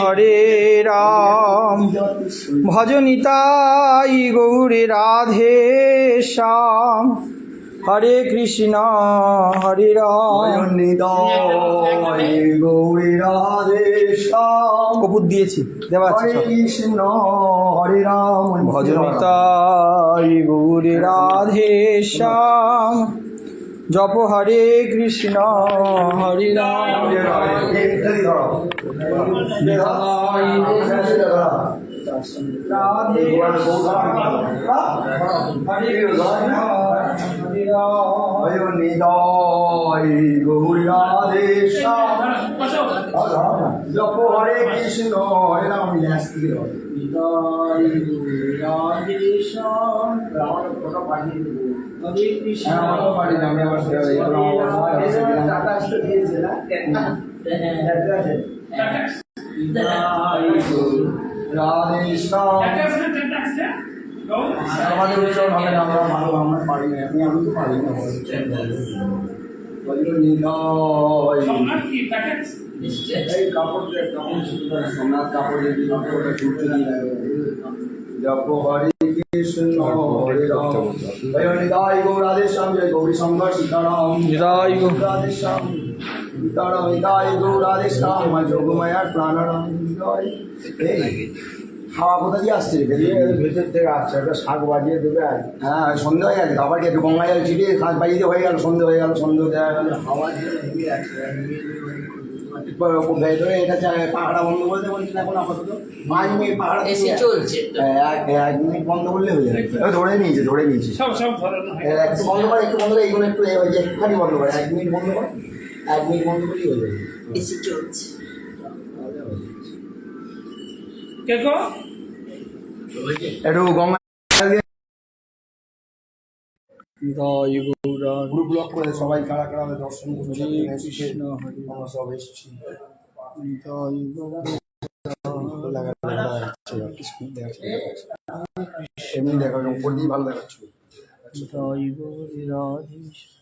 হরে রাম। ভজনিতাই গৌরে রাধে শ্যাম। হরে কৃষ্ণ হরে রাম। গৌরী রাধে শ্যাম। কপুর দিয়েছি দেওয়া আছে কৃষ্ণ হরে রাম। ভজনিতাই গৌরে রাধে শ্যাম। জপ হরে কৃষ্ণ হরে রাম রাধে নিদয় গৌরী রাধে জপ হরে কৃষ্ণ না, আমি আবার আমাদের হবে না আমরা ভালো আমরা পারি না। আমি আমি তো পারি না এই কাপড়টা কেমন ছিল? সোনার কাপড় যদি জপ হরে। কৃষ্ণ হরে রাম জয় গৌরী শঙ্কর সীতারাম নিতাই গৌ- রাধে শ্যাম সীতারাম নিদাই গৌরাধে শ্যাম মা যোগমায়ার প্রাণারাম খাওয়া কোথা দিয়ে আসছে ভেতর আসছে একটা শাক বাজিয়ে দেবে আর হ্যাঁ সন্ধে হয়ে গেছে আবার একটু গঙ্গা জল ছিটিয়ে শাক বাজিয়ে হয়ে গেল সন্ধে হয়ে গেল সন্ধে দেওয়া গেল। ভেতরে এটা পাহাড়া বন্ধ করে দেবো এখন আপাতত পাঁচ মিনিট পাহাড়া এসি চলছে এক এক মিনিট বন্ধ করলে হয়ে যাবে ধরে নিয়েছে ধরে নিয়েছে একটু বন্ধ করে একটু বন্ধ করে এইগুলো একটু ওই একটুখানি বন্ধ করে এক মিনিট বন্ধ করে এক মিনিট বন্ধ করলেই হয়ে যাবে। এসি চলছে। একটু গঙ্গা নিতাই গৌরা গ্রুপ ব্লক করে সবাই কারা কারা দর্শন করছে। কৃষ্ণ হরে আমরা সব এসেছি। নিতাই গৌরা এমনি দেখা উপর দিয়ে ভালো দেখাচ্ছে। গৌরে শ্যাম